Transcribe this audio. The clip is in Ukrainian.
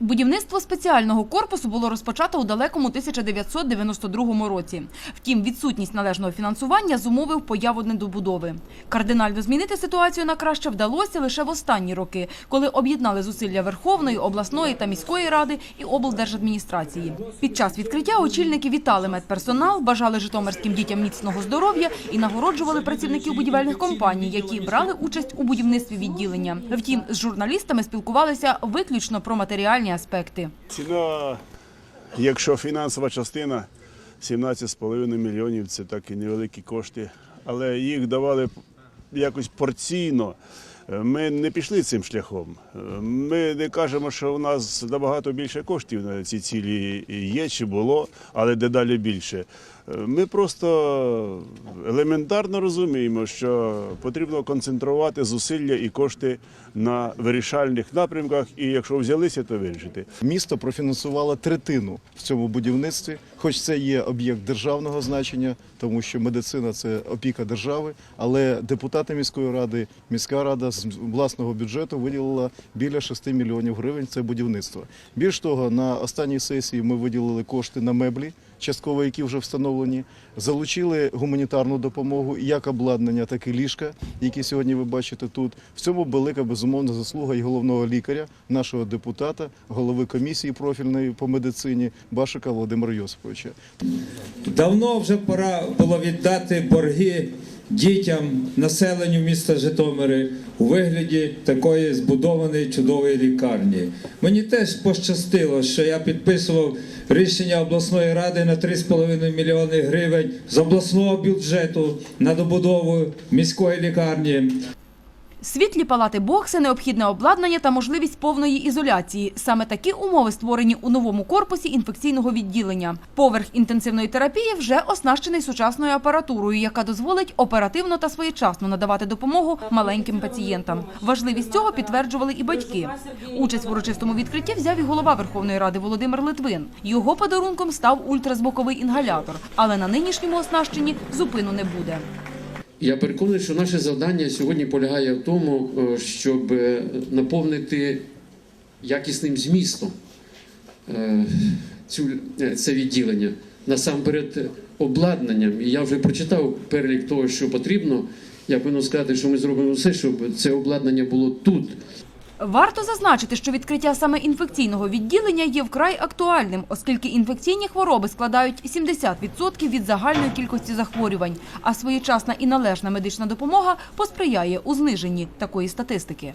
Будівництво спеціального корпусу було розпочато у далекому 1992 році. Втім, відсутність належного фінансування зумовив появу недобудови. Кардинально змінити ситуацію на краще вдалося лише в останні роки, коли об'єднали зусилля Верховної, обласної та міської ради і облдержадміністрації. Під час відкриття очільники вітали медперсонал, бажали житомирським дітям міцного здоров'я і нагороджували працівників будівельних компаній, які брали участь у будівництві відділення. Втім, з журналістами спілкувалися виключно про матеріальні аспекти. Ціна, якщо фінансова частина 17,5 мільйонів, це так і невеликі кошти, але їх давали якось порційно. Ми не пішли цим шляхом. Ми не кажемо, що у нас набагато більше коштів на ці цілі є чи було, але дедалі більше. Ми просто елементарно розуміємо, що потрібно концентрувати зусилля і кошти на вирішальних напрямках, і якщо взялися, то вирішити. Місто профінансувало третину в цьому будівництві, хоч це є об'єкт державного значення, тому що медицина це опіка держави. Але депутати міської ради, міська рада з власного бюджету виділила біля 6 мільйонів гривень. Це будівництво. Більш того, на останній сесії ми виділили кошти на меблі. Частково, які вже встановлені, залучили гуманітарну допомогу, як обладнання, так і ліжка, які сьогодні ви бачите тут. В цьому велика безумовна заслуга і головного лікаря, нашого депутата, голови комісії профільної по медицині Башика Володимира Йосиповича. Давно вже пора було віддати борги дітям, населенню міста Житомири у вигляді такої збудованої чудової лікарні. Мені теж пощастило, що я підписував рішення обласної ради на 3,5 мільйони гривень з обласного бюджету на добудову міської лікарні. Світлі палати бокси, необхідне обладнання та можливість повної ізоляції. Саме такі умови створені у новому корпусі інфекційного відділення. Поверх інтенсивної терапії вже оснащений сучасною апаратурою, яка дозволить оперативно та своєчасно надавати допомогу маленьким пацієнтам. Важливість цього підтверджували і батьки. Участь в урочистому відкритті взяв і голова Верховної Ради Володимир Литвин. Його подарунком став ультразвуковий інгалятор, але на нинішньому оснащенні зупину не буде. Я переконаний, що наше завдання сьогодні полягає в тому, е, щоб е, наповнити якісним змістом е, цю, це відділення. Насамперед обладнанням. І я вже прочитав перелік того, що потрібно. Я повинен сказати, що ми зробимо все, щоб це обладнання було тут. Варто зазначити, що відкриття саме інфекційного відділення є вкрай актуальним, оскільки інфекційні хвороби складають 70% від загальної кількості захворювань, а своєчасна і належна медична допомога посприяє у зниженні такої статистики.